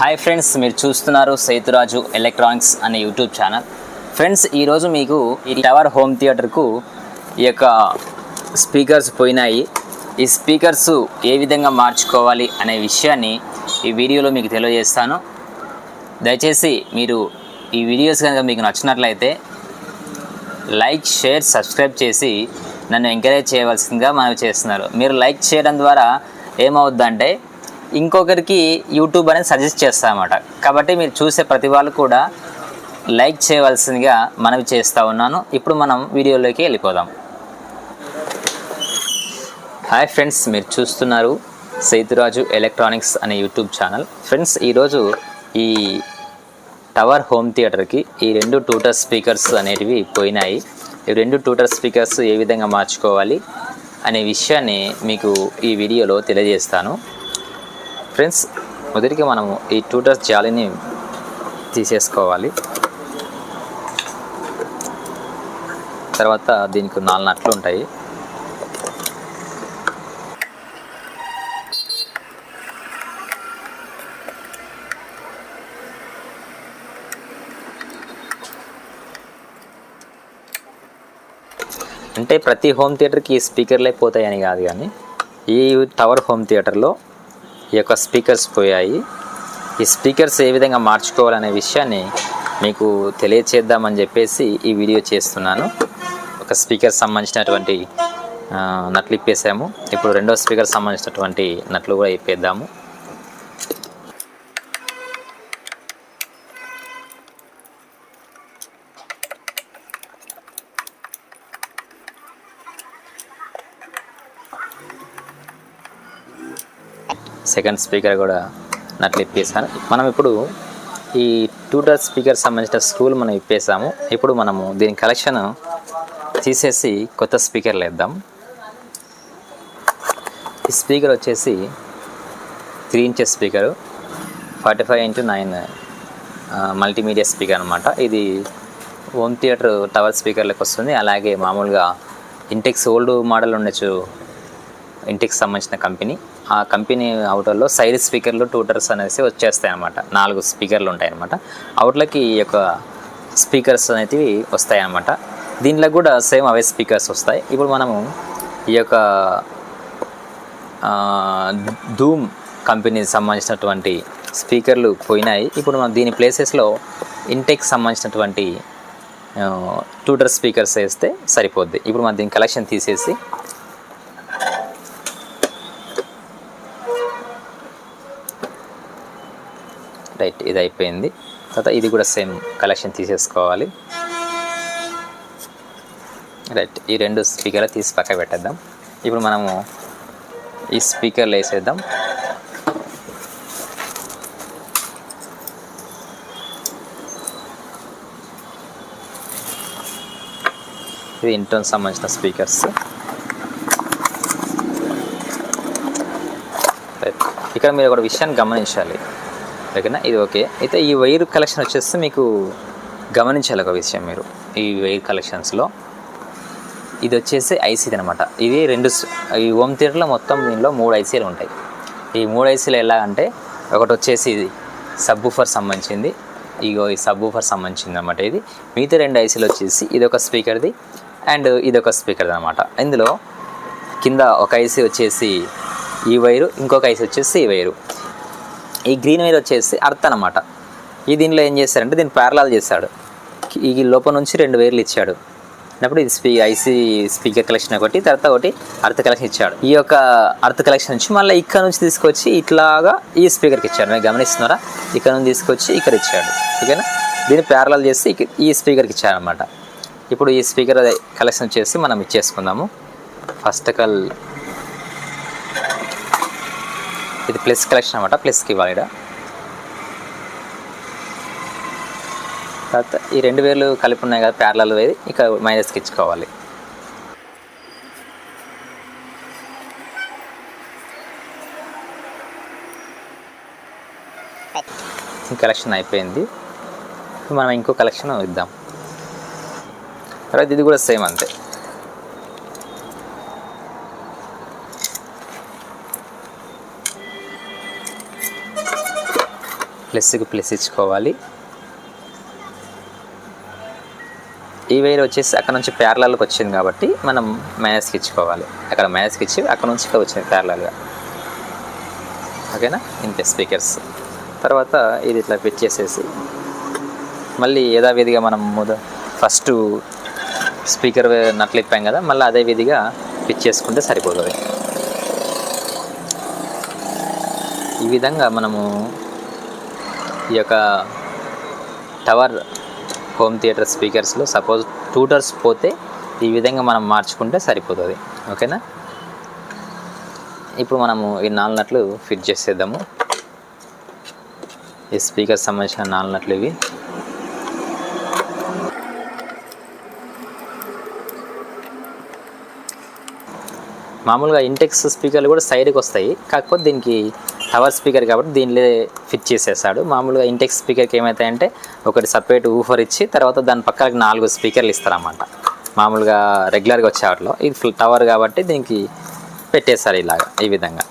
Hi friends మీరు చూస్తున్నారు Sethuraju electronics అనే యూట్యూబ్ ఛానల్ ఫ్రెండ్స్ ఈరోజు మీకు ఈ టవర్ హోమ్ థియేటర్కు ఈ యొక్క స్పీకర్స్ పోయినాయి. ఈ స్పీకర్స్ ఏ విధంగా మార్చుకోవాలి అనే విషయాన్ని ఈ వీడియోలో మీకు తెలియజేస్తాను. దయచేసి మీరు ఈ వీడియోస్ కనుక మీకు నచ్చినట్లయితే లైక్ షేర్ సబ్స్క్రైబ్ చేసి నన్ను ఎంకరేజ్ చేయవలసిందిగా మనవి చేస్తున్నారు. మీరు లైక్ చేయడం ద్వారా ఏమవుద్దంటే ఇంకొకరికి యూట్యూబ్ అనేది సజెస్ట్ చేస్తామన్నమాట కాబట్టి మీరు చూసే ప్రతి వాళ్ళు కూడా లైక్ చేయవలసిందిగా మనవి చేస్తూ ఉన్నాను. ఇప్పుడు మనం వీడియోలోకి వెళ్ళిపోదాం. హాయ్ ఫ్రెండ్స్ మీరు చూస్తున్నారు సేతురాజు ఎలక్ట్రానిక్స్ అనే యూట్యూబ్ ఛానల్ ఫ్రెండ్స్ ఈరోజు ఈ టవర్ హోమ్ థియేటర్కి ఈ రెండు టూటర్ స్పీకర్స్ అనేటివి పోయినాయి. ఈ రెండు టూటర్ స్పీకర్స్ ఏ విధంగా మార్చుకోవాలి అనే విషయాన్ని మీకు ఈ వీడియోలో తెలియజేస్తాను. ఫ్రెండ్స్ మొదటిగా మనము ఈ టూటర్ జాలిని తీసేసుకోవాలి. తర్వాత దీనికి నాలుగు నట్లు ఉంటాయి. అంటే ప్రతి హోమ్ థియేటర్కి ఈ స్పీకర్లు అయిపోతాయని కాదు కానీ ఈ టవర్ హోమ్ థియేటర్లో ఈ యొక్క స్పీకర్స్ పోయాయి. ఈ స్పీకర్స్ ఏ విధంగా మార్చుకోవాలనే విషయాన్ని మీకు తెలియచేద్దామని చెప్పేసి ఈ వీడియో చేస్తున్నాను. ఒక స్పీకర్ సంబంధించినటువంటి నట్లు ఇప్పేసాము ఇప్పుడు రెండో స్పీకర్ సంబంధించినటువంటి నట్లు కూడా ఇప్పేద్దాము. సెకండ్ స్పీకర్ కూడా నట్లు ఇప్పేసాను మనం ఇప్పుడు ఈ ట్యూటర్ స్పీకర్ సంబంధించిన స్క్రూలు మనం ఇప్పేసాము ఇప్పుడు మనము దీని కలెక్షన్ తీసేసి కొత్త స్పీకర్లు వేద్దాం. ఈ స్పీకర్ వచ్చేసి three inches speaker forty five into nine multimedia speaker అనమాట ఇది హోమ్ థియేటర్ టవర్ స్పీకర్లకు వస్తుంది. అలాగే మామూలుగా ఇంటెక్స్ ఓల్డ్ మోడల్ ఉండొచ్చు. ఇంటికి సంబంధించిన కంపెనీ. ఆ కంపెనీ అవుటర్లో సైడ్ స్పీకర్లు టూటర్స్ అనేసి వచ్చేస్తాయి అనమాట నాలుగు స్పీకర్లు ఉంటాయి అనమాట అవుట్లకి ఈ యొక్క స్పీకర్స్ అనేవి వస్తాయి అనమాట దీంట్లో కూడా సేమ్ అవే స్పీకర్స్ వస్తాయి. ఇప్పుడు మనము ఈ యొక్క ధూమ్ కంపెనీకి సంబంధించినటువంటి స్పీకర్లు పోయినాయి. ఇప్పుడు మనం దీని ప్లేసెస్లో ఇంటెక్ సంబంధించినటువంటి టూటర్ స్పీకర్స్ వేస్తే సరిపోద్ది. ఇప్పుడు మనం దీని కలెక్షన్ తీసేసి రైట్ ఇది అయిపోయింది తర్వాత ఇది కూడా సేమ్ కలెక్షన్ తీసేసుకోవాలి. రైట్ ఈ రెండు స్పీకర్లు తీసి పక్క పెట్టేద్దాం. ఇప్పుడు మనము ఈ స్పీకర్లు వేసేద్దాం. ఇది ఇంటోన్ సంబంధించిన స్పీకర్స్ రైట్ ఇక్కడ మీరు ఒక విషయాన్ని గమనించాలి. ఓకేనా? ఇది ఓకే. అయితే ఈ వైర్ కలెక్షన్ వచ్చేసి మీకు గమనించాలి ఒక విషయం మీరు. ఈ వైర్ కలెక్షన్స్లో ఇది వచ్చేసి ఐసీది అనమాట ఇది రెండు ఈ హోమ్ థియేటర్లో మొత్తం దీనిలో మూడు ఐసీలు ఉంటాయి. ఈ మూడు ఐసీలు ఎలా అంటే ఒకటి వచ్చేసి సబ్ ఫర్ సంబంధించింది. ఇగో ఈ సబ్బు ఫర్ సంబంధించింది అనమాట ఇది. మిగతా రెండు ఐసీలు వచ్చేసి ఇది ఒక స్పీకర్ది అండ్ ఇది ఒక స్పీకర్ది అనమాట ఇందులో కింద ఒక ఐసీ వచ్చేసి ఈ వైరు ఇంకొక ఐసీ వచ్చేసి ఈ వైరు. ఈ గ్రీన్ మీద వచ్చేసి అర్త్ అనమాట ఈ దీనిలో ఏం చేశారంటే దీన్ని ప్యారలాల్ చేశాడు ఈ లోపల నుంచి రెండు వేర్లు ఇచ్చాడు. అప్పుడు ఇది స్పీ ఐసీ స్పీకర్ కలెక్షన్ ఒకటి తర్వాత ఒకటి అర్త్ కలెక్షన్ ఇచ్చాడు. ఈ యొక్క అర్త్ కలెక్షన్ నుంచి మళ్ళీ ఇక్కడ నుంచి తీసుకొచ్చి ఇట్లాగా ఈ స్పీకర్కి ఇచ్చాడు. మీరు గమనిస్తున్నారా? ఇక్కడ నుంచి తీసుకొచ్చి ఇక్కడ ఇచ్చాడు. ఓకేనా? దీన్ని ప్యారలాల్ చేసి ఈ స్పీకర్కి ఇచ్చాడు అనమాట ఇప్పుడు ఈ స్పీకర్ కలెక్షన్ చేసి మనం ఇచ్చేసుకుందాము ఫస్ట్ ఆఫ్ ఆల్ ఇది ప్లస్ కలెక్షన్ అనమాట ప్లస్కి ఇవ్వాలి తర్వాత ఈ రెండు వేలు కలిపి ఉన్నాయి కదా ప్యారలాల్ వేది ఇక మైనస్కి ఇచ్చుకోవాలి. ఈ కలెక్షన్ అయిపోయింది. మనం ఇంకో కలెక్షన్ ఇద్దాం. తర్వాత ఇది కూడా సేమ్ అంతే. ప్లస్కి ప్లస్ ఇచ్చుకోవాలి. ఈ వైర్ వచ్చేసి అక్కడ నుంచి ప్యారలల్కి వచ్చింది కాబట్టి మనం మైనస్కి ఇచ్చుకోవాలి. అక్కడ మైనస్కి ఇచ్చి అక్కడ నుంచి ఇక్కడ వచ్చింది ప్యారలల్గా. ఓకేనా? ఇంతే స్పీకర్స్. తర్వాత ఇది ఇట్లా ఫిట్ చేసేసి మళ్ళీ యథావిధిగా మనం ముద ఫస్ట్ స్పీకర్ నట్లు ఇప్పాం కదా మళ్ళీ అదే విధిగా ఫిట్ చేసుకుంటే సరిపోతుంది. ఈ విధంగా మనము ఈ యొక్క టవర్ హోమ్ థియేటర్ స్పీకర్స్లో సపోజ్ టూటర్స్ పోతే ఈ విధంగా మనం మార్చుకుంటే సరిపోతుంది. ఓకేనా? ఇప్పుడు మనము ఈ నాలుగు ఫిట్ చేసేద్దాము. ఈ స్పీకర్ సంబంధించిన నాలుగు ఇవి. మామూలుగా ఇంటెక్స్ స్పీకర్లు కూడా సైడ్కి వస్తాయి. కాకపోతే దీనికి టవర్ స్పీకర్ కాబట్టి దీనిలో ఫిట్ చేసేసాడు. మామూలుగా ఇంటెక్స్ స్పీకర్కి ఏమవుతాయంటే ఒకటి సపరేట్ ఊఫర్ ఇచ్చి తర్వాత దాని పక్కకి నాలుగు స్పీకర్లు ఇస్తారన్నమాట. మామూలుగా రెగ్యులర్గా వచ్చే వాటిలో. ఇది టవర్ కాబట్టి దీనికి పెట్టేస్తారు ఇలాగా ఈ విధంగా.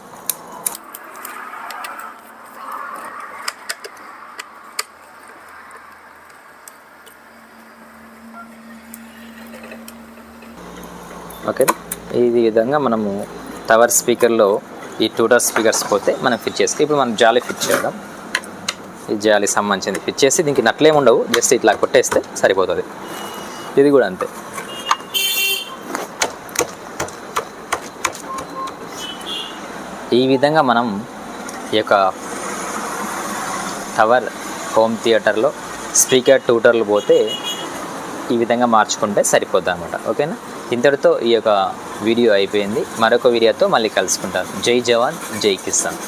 ఓకే ఈ విధంగా మనము టవర్ స్పీకర్లో ఈ టూటర్ స్పీకర్స్ పోతే మనం ఫిట్ చేస్తే ఇప్పుడు మనం జాలి ఫిట్ చేయడం ఈ జాలి సంబంధించింది ఫిట్ చేసి దీనికి నట్లేం ఉండవు జస్ట్ ఇట్లా కొట్టేస్తే సరిపోతుంది. ఇది కూడా అంతే. ఈ విధంగా మనం ఈ యొక్క టవర్ హోమ్ థియేటర్లో స్పీకర్ ట్యూటర్లు పోతే ఈ విధంగా మార్చుకుంటే సరిపోద్ది అనమాట ఓకేనా? ఇంతటితో ఈ యొక్క వీడియో అయిపోయింది. మరొక వీడియోతో మళ్ళీ కలుసుకుంటాను జై జవాన్ జై కిసాన్.